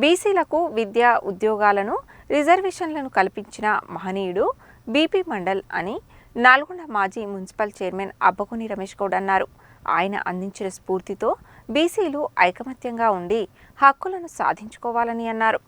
బీసీలకు విద్య ఉద్యోగాలను రిజర్వేషన్లను కల్పించిన మహనీయుడు బీపీ మండల్ అని నల్గొండ మాజీ మున్సిపల్ చైర్మన్ అబ్బకుని రమేష్ గౌడ్ అన్నారు. ఆయన అందించిన స్ఫూర్తితో బీసీలు ఐకమత్యంగా ఉండి హక్కులను సాధించుకోవాలని అన్నారు.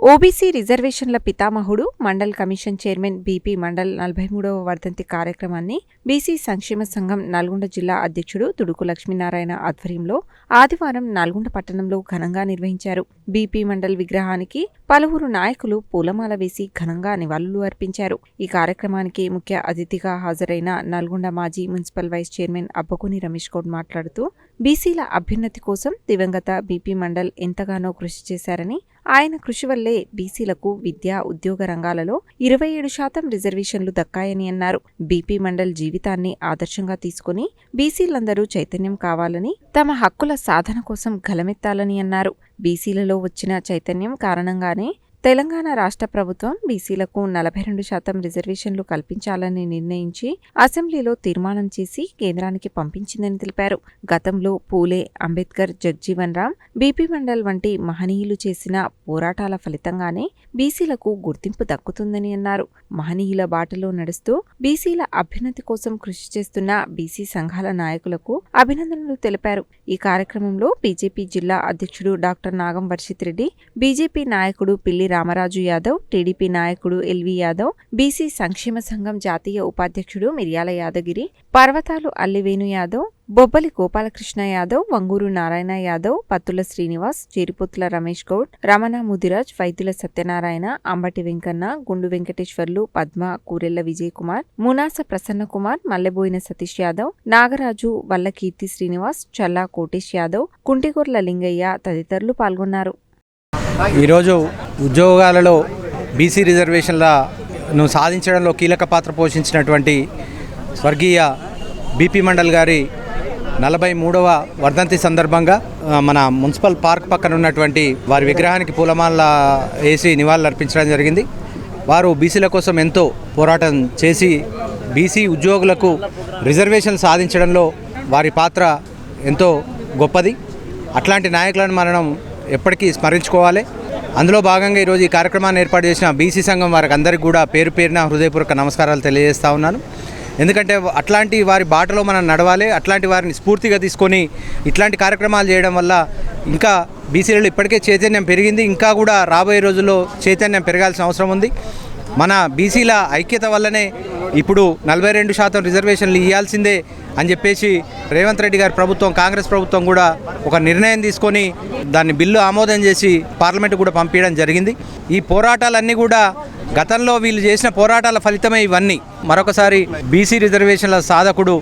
ఓబీసీ రిజర్వేషన్ల పితామహుడు Mandal commission chairman BP mandal నలభై మూడవ వర్ధంతి కార్యక్రమాన్ని బీసీ సంక్షేమ సంఘం నల్గొండ జిల్లా అధ్యక్షుడు తుడుకు లక్ష్మీనారాయణ ఆధ్వర్యంలో ఆదివారం నల్గొండ పట్టణంలో ఘనంగా నిర్వహించారు. బీపీ మండల్ విగ్రహానికి పలువురు నాయకులు పూలమాల వేసి ఘనంగా నివాళులు అర్పించారు. ఈ కార్యక్రమానికి ముఖ్య అతిథిగా హాజరైన నల్గొండ మాజీ municipal vice chairman Abbakuni Ramesh Goud మాట్లాడుతూ బీసీల అభ్యున్నతి కోసం దివంగత బీపీ మండల్ ఎంతగానో కృషి చేశారని ఆయన కృషి వల్లే బీసీలకు విద్యా ఉద్యోగ రంగాలలో ఇరవై ఏడు శాతం రిజర్వేషన్లు దక్కాయని అన్నారు. బీపీ మండల్ జీవితాన్ని ఆదర్శంగా తీసుకుని బీసీలందరూ చైతన్యం కావాలని తమ హక్కుల సాధన కోసం గలమెత్తాలని అన్నారు. బీసీలలో వచ్చిన చైతన్యం కారణంగానే తెలంగాణ రాష్ట్ర ప్రభుత్వం బీసీలకు నలభై రెండు శాతం రిజర్వేషన్లు కల్పించాలని నిర్ణయించి అసెంబ్లీలో తీర్మానం చేసి కేంద్రానికి పంపించిందని తెలిపారు. గతంలో పూలే అంబేద్కర్ జగ్జీవన్ రామ్ బీపీ మండల్ వంటి మహనీయులు చేసిన పోరాటాల ఫలితంగానే బీసీలకు గుర్తింపు దక్కుతుందని అన్నారు. మహనీయుల బాటలో నడుస్తూ బీసీల అభ్యున్నతి కోసం కృషి చేస్తున్న బీసీ సంఘాల నాయకులకు అభినందనలు తెలిపారు. ఈ కార్యక్రమంలో బీజేపీ జిల్లా అధ్యక్షుడు డాక్టర్ నాగం వర్షిత్ రెడ్డి బీజేపీ నాయకుడు పిల్లి రామరాజు యాదవ్ టీడీపీ నాయకుడు ఎల్వి యాదవ్ బీసీ సంక్షేమ సంఘం జాతీయ ఉపాధ్యక్షుడు మిర్యాల యాదగిరి పర్వతాలు అల్లివేణు యాదవ్ బొబ్బలి గోపాలకృష్ణ యాదవ్ వంగూరు నారాయణ యాదవ్ పత్తుల శ్రీనివాస్ చేరిపోతుల రమేష్ గౌడ్ రమణ ముదిరాజ్ వైద్యుల సత్యనారాయణ అంబటి వెంకన్న గుండు వెంకటేశ్వర్లు పద్మ కూరెళ్ళ విజయ్ కుమార్ మునాస ప్రసన్న కుమార్ మల్లెబోయిన సతీష్ యాదవ్ నాగరాజు వల్ల కీర్తి శ్రీనివాస్ చల్లా కోటేష్ యాదవ్ కుంటిగొర్ల లింగయ్య తదితరులు పాల్గొన్నారు. ఈరోజు ఉద్యోగాలలో బీసీ రిజర్వేషన్లను సాధించడంలో కీలక పాత్ర పోషించినటువంటి స్వర్గీయ బీపీ మండల్ గారి నలభై మూడవ వర్ధంతి సందర్భంగా మన మున్సిపల్ పార్క్ పక్కన ఉన్నటువంటి వారి విగ్రహానికి పూలమాల వేసి నివాళులు అర్పించడం జరిగింది. వారు బీసీల కోసం ఎంతో పోరాటం చేసి బీసీ ఉద్యోగులకు రిజర్వేషన్ సాధించడంలో వారి పాత్ర ఎంతో గొప్పది. అట్లాంటి నాయకులను మనం ఎప్పటికీ స్మరించుకోవాలి. అందులో భాగంగా ఈరోజు ఈ కార్యక్రమాన్ని ఏర్పాటు చేసిన బీసీ సంఘం వారికి అందరికీ కూడా పేరు పేరున హృదయపూర్వక నమస్కారాలు తెలియజేస్తా ఉన్నాను. ఎందుకంటే అట్లాంటి వారి బాటలో మనం నడవాలి అట్లాంటి వారిని స్ఫూర్తిగా తీసుకొని ఇట్లాంటి కార్యక్రమాలు చేయడం వల్ల ఇంకా బీసీలలో ఇప్పటికే చైతన్యం పెరిగింది ఇంకా కూడా రాబోయే రోజుల్లో చైతన్యం పెరగాల్సిన అవసరం ఉంది. మన బీసీల ఐక్యత వల్లనే ఇప్పుడు నలభై రెండు శాతం రిజర్వేషన్లు ఇవ్వాల్సిందే అని చెప్పేసి రేవంత్ రెడ్డి గారి ప్రభుత్వం కాంగ్రెస్ ప్రభుత్వం కూడా ఒక నిర్ణయం తీసుకొని దాన్ని బిల్లు ఆమోదం చేసి పార్లమెంట్ కూడా పంపించడం జరిగింది. ఈ పోరాటాలన్నీ కూడా గతంలో వీళ్ళు చేసిన పోరాటాల ఫలితమే ఇవన్నీ. మరొకసారి బీసీ రిజర్వేషన్ల సాధకుడు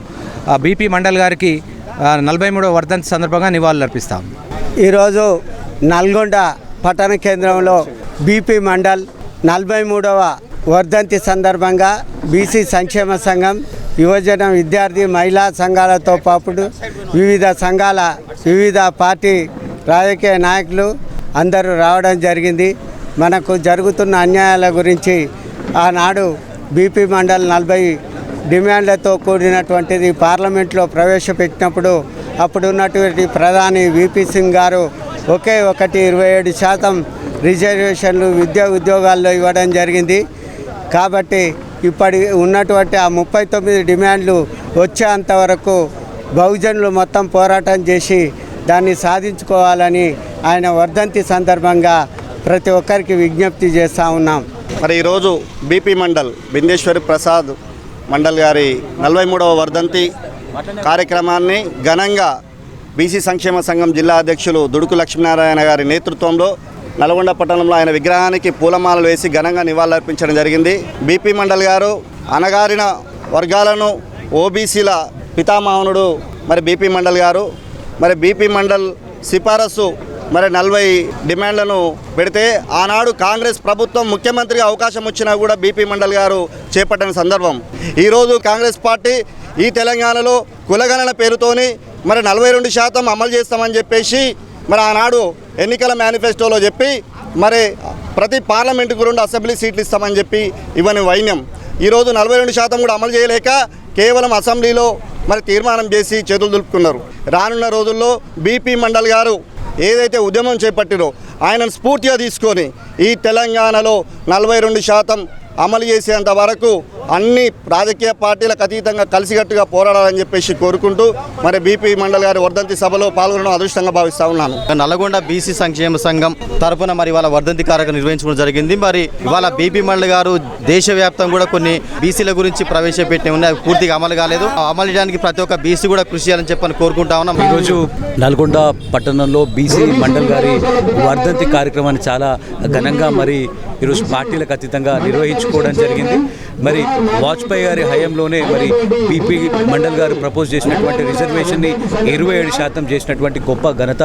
బీపీ మండల్ గారికి నలభై మూడవ వర్ధంతి సందర్భంగా నివాళులర్పిస్తాం ఈరోజు నల్గొండ పట్టణ కేంద్రంలో బీపీ మండల్ నలభై మూడవ వర్ధంతి సందర్భంగా బీసీ సంక్షేమ సంఘం యువజన విద్యార్థి మహిళా సంఘాలతో పాటు వివిధ సంఘాల వివిధ పార్టీ రాజకీయ నాయకులు అందరూ రావడం జరిగింది. మనకు జరుగుతున్న అన్యాయాల గురించి ఆనాడు బీపీ మండల్ నలభై డిమాండ్లతో కూడినటువంటిది పార్లమెంట్లో ప్రవేశపెట్టినప్పుడు అప్పుడు ఉన్నటువంటి ప్రధాని విపి సింగ్ గారు ఒకే ఒకటి ఇరవై ఏడు శాతం రిజర్వేషన్లు విద్యా ఉద్యోగాల్లో ఇవ్వడం జరిగింది. కాబట్టి ఇప్పటి ఉన్నటువంటి ఆ ముప్పై తొమ్మిది డిమాండ్లు వచ్చేంత వరకు బహుజనులు మొత్తం పోరాటం చేసి దాన్ని సాధించుకోవాలని ఆయన వర్ధంతి సందర్భంగా ప్రతి ఒక్కరికి విజ్ఞప్తి చేస్తూ ఉన్నాం. మరి ఈరోజు బీపీ మండల్ బిందేశ్వరి ప్రసాద్ మండల్ గారి నలభై మూడవ వర్ధంతి కార్యక్రమాన్ని ఘనంగా బీసీ సంక్షేమ సంఘం జిల్లా అధ్యక్షులు దుడుకు లక్ష్మీనారాయణ గారి నేతృత్వంలో నల్గొండ పట్టణంలో ఆయన విగ్రహానికి పూలమాలలు వేసి ఘనంగా నివాళులర్పించడం జరిగింది. బీపీ మండల్ గారు అనగారిన వర్గాలను ఓబీసీల పితామహనుడు మరి బీపీ మండల్ గారు మరి బీపీ మండల్ సిఫారసు మరి నలభై డిమాండ్లను పెడితే ఆనాడు కాంగ్రెస్ ప్రభుత్వం ముఖ్యమంత్రిగా అవకాశం వచ్చినా కూడా బీపీ మండల్ గారు చేపట్టిన సందర్భం. ఈరోజు కాంగ్రెస్ పార్టీ ఈ తెలంగాణలో కులగణన పేరుతోని మరి నలభై రెండు శాతం అమలు చేస్తామని చెప్పేసి మరి ఆనాడు ఎన్నికల మేనిఫెస్టోలో చెప్పి మరి ప్రతి పార్లమెంటుకు రెండు అసెంబ్లీ సీట్లు ఇస్తామని చెప్పి ఇవన్నీ వైన్యం. ఈరోజు నలభై రెండు శాతం కూడా అమలు చేయలేక కేవలం అసెంబ్లీలో మరి తీర్మానం చేసి చేతులు దులుపుకున్నారు. రానున్న రోజుల్లో బీపీ మండల్ గారు ఏదైతే ఉద్యమం చేపట్టిరో ఆయనను స్ఫూర్తిగా తీసుకొని ఈ తెలంగాణలో నలభై రెండు శాతం అమలు చేసేంత వరకు అన్ని రాజకీయ పార్టీలకు అతీతంగా కలిసికట్టుగా పోరాడాలని చెప్పేసి కోరుకుంటూ మరి బీపీ మండల్ గారి వర్ధంతి సభలో పాల్గొనడం అదృష్టంగా భావిస్తా ఉన్నాను. నల్లగొండ బీసీ సంక్షేమ సంఘం తరపున మరి వాళ్ళ వర్ధంతి కార్యక్రమం నిర్వహించడం జరిగింది. మరి ఇవాళ బీపీ మండలి గారు దేశవ్యాప్తంగా కూడా కొన్ని బీసీల గురించి ప్రవేశపెట్టి ఉన్నాయి. అవి పూర్తిగా అమలు కాలేదు. అమలు చేయడానికి ప్రతి ఒక్క బీసీ కూడా కృషి చేయాలని చెప్పని కోరుకుంటా ఉన్నాం. ఈరోజు నల్గొండ పట్టణంలో బీసీ మండల్ గారి వర్ధంతి కార్యక్రమాన్ని చాలా ఘనంగా మరి ఈరోజు పార్టీలకు అతీతంగా నిర్వహించుకోవడం జరిగింది. మరి వాజ్పేయి గారి హయాంలోనే మరి పీపీ మండల్ గారు ప్రపోజ్ చేసినటువంటి రిజర్వేషన్ని ఇరవై ఏడు శాతం చేసినటువంటి గొప్ప ఘనత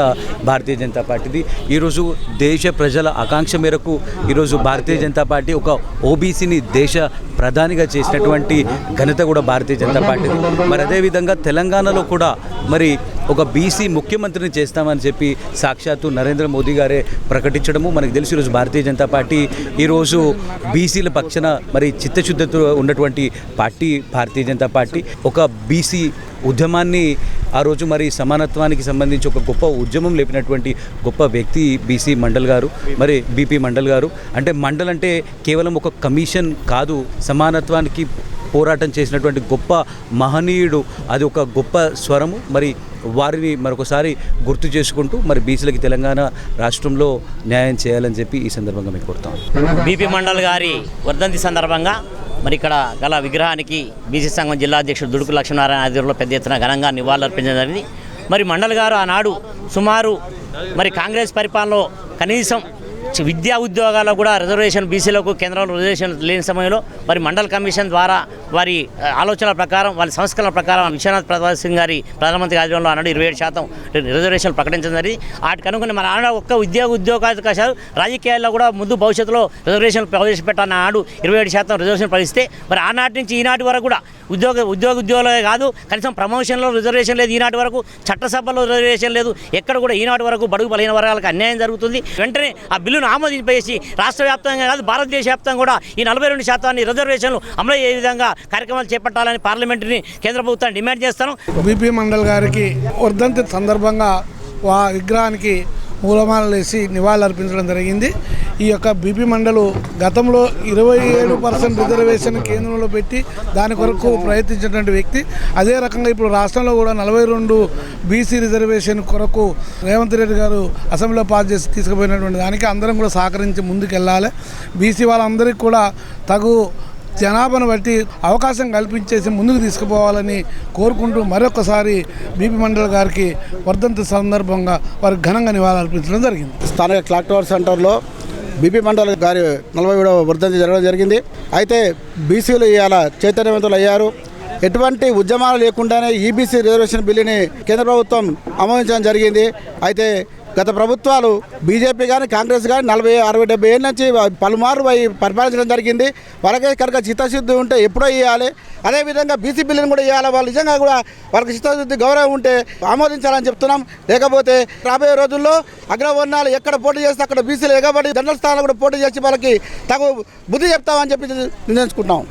భారతీయ జనతా పార్టీది. ఈరోజు దేశ ప్రజల ఆకాంక్ష మేరకు ఈరోజు భారతీయ జనతా పార్టీ ఒక ఓబీసీని దేశ ప్రధానిగా చేసినటువంటి ఘనత కూడా భారతీయ జనతా పార్టీది. మరి అదేవిధంగా తెలంగాణలో కూడా మరి ఒక బీసీ ముఖ్యమంత్రిని చేస్తామని చెప్పి సాక్షాత్తు నరేంద్ర మోదీ గారే ప్రకటించడము మనకు తెలిసి. ఈరోజు భారతీయ జనతా పార్టీ ఈరోజు బీసీల పక్షన మరి చిత్తశుద్ధితో ఉన్నటువంటి పార్టీ భారతీయ జనతా పార్టీ. ఒక బీసీ ఉద్యమాన్ని ఆ రోజు మరి సమానత్వానికి సంబంధించి ఒక గొప్ప ఉద్యమం లేపినటువంటి గొప్ప వ్యక్తి బీసీ మండల్ గారు మరి బీపీ మండల్ గారు. అంటే మండల్ అంటే కేవలం ఒక కమిషన్ కాదు సమానత్వానికి పోరాటం చేసినటువంటి గొప్ప మహనీయుడు. అది ఒక గొప్ప స్వరము. మరి వారిని మరొకసారి గుర్తు చేసుకుంటూ మరి బీసీలకి తెలంగాణ రాష్ట్రంలో న్యాయం చేయాలని చెప్పి ఈ సందర్భంగా మీకు కోరుతాం. బీపీ మండల్ గారి వర్ధంతి సందర్భంగా మరి ఇక్కడ గల విగ్రహానికి బీసీ సంఘం జిల్లా అధ్యక్షుడు దుడుకు లక్ష్మీనారాయణ ఆధ్వర్యంలో పెద్ద ఎత్తున ఘనంగా నివాళులర్పించడం జరిగింది. మరి మండల్ గారు ఆనాడు సుమారు మరి కాంగ్రెస్ పరిపాలనలో కనీసం విద్యా ఉద్యోగాల్లో కూడా రిజర్వేషన్ బీసీలకు కేంద్రంలో రిజర్వేషన్ లేని సమయంలో మరి మండల్ కమిషన్ ద్వారా వారి ఆలోచనల ప్రకారం వారి సంస్కరణల ప్రకారం విశ్వనాథ్ ప్రసాద్ సింగ్ గారి ప్రధానమంత్రి ఆధ్వర్యంలో ఆనాడు ఇరవై ఏడు శాతం రిజర్వేషన్లు ప్రకటించడం జరిగింది. వాటికి అనుకుని మన ఆనాడు ఒక్క ఉద్యోగ ఉద్యోగావకాశాలు రాజకీయాల్లో కూడా ముందు భవిష్యత్తులో రిజర్వేషన్ ప్రవేశపెట్టాలని ఆనాడు ఇరవై ఏడు శాతం రిజర్వేషన్ పరిస్తే మరి ఆనాటి నుంచి ఈనాటి వరకు కూడా ఉద్యోగ ఉద్యోగ ఉద్యోగాలే కాదు కనీసం ప్రమోషన్లో రిజర్వేషన్ లేదు ఈనాటి వరకు చట్టసభలో రిజర్వేషన్ లేదు ఎక్కడ కూడా ఈనాటి వరకు బడుగు బలహీన వర్గాలకు అన్యాయం జరుగుతుంది. వెంటనే ఆ బిల్లును ఆమోదింపేసి రాష్ట్ర వ్యాప్తంగా కాదు భారతదేశ వ్యాప్తంగా కూడా ఈ నలభై రెండు శాతాన్ని రిజర్వేషన్లు అమలు అయ్యే విధంగా కార్యక్రమాలు చేపట్టాలని పార్లమెంటుని కేంద్ర ప్రభుత్వాన్ని డిమాండ్ చేస్తాను. బీపీ మండల్ గారికి వర్ధంతి సందర్భంగా వా విగ్రహానికి మూలమాలలు వేసి నివాళులు అర్పించడం జరిగింది. ఈ యొక్క బీపీ మండలు గతంలో ఇరవై ఏడు పర్సెంట్ రిజర్వేషన్ కేంద్రంలో పెట్టి దాని కొరకు ప్రయత్నించినటువంటి వ్యక్తి అదే రకంగా ఇప్పుడు రాష్ట్రంలో కూడా నలభై రెండు బీసీ రిజర్వేషన్ కొరకు రేవంత్ రెడ్డి గారు అసెంబ్లీలో పాస్ చేసి తీసుకుపోయినటువంటి దానికి అందరం కూడా సహకరించి ముందుకెళ్ళాలి. బీసీ వాళ్ళందరికీ కూడా తగు జనాభాను బట్టి అవకాశం కల్పించేసి ముందుకు తీసుకుపోవాలని కోరుకుంటూ మరొకసారి బీపీ మండల్ గారికి వర్ధంతి సందర్భంగా వారికి ఘనంగా నివాళులర్పించడం జరిగింది. స్థానిక క్లాక్ టవర్ సెంటర్లో బీపీ మండల్ గారి నలభై ఏడవ వర్ధంతి జరగడం జరిగింది. అయితే బీసీలు ఇవాళ చైతన్యవంతులు అయ్యారు. ఎటువంటి ఉద్యమాలు లేకుండానే ఈబీసీ రిజర్వేషన్ బిల్లుని కేంద్ర ప్రభుత్వం ఆమోదించడం జరిగింది. అయితే గత ప్రభుత్వాలు బీజేపీ కానీ కాంగ్రెస్ కానీ నలభై అరవై డెబ్బై ఏళ్ళ నుంచి పలుమార్లు అవి పరిపాలించడం జరిగింది. వాళ్ళకే కనుక చిత్తశుద్ధి ఉంటే ఎప్పుడో ఇవ్వాలి అదేవిధంగా బీసీ బిల్లును కూడా ఇవ్వాలి వాళ్ళు నిజంగా కూడా వాళ్ళకి చిత్తశుద్ధి గౌరవం ఉంటే ఆమోదించాలని చెప్తున్నాం. లేకపోతే రాబోయే రోజుల్లో అగ్రవర్ణాలు ఎక్కడ పోటీ చేస్తే అక్కడ బీసీలు ఎగబడి దండల స్థానాలు కూడా పోటీ చేసి వాళ్ళకి తగు బుద్ధి చెప్తామని చెప్పి నిర్ణయించుకుంటాం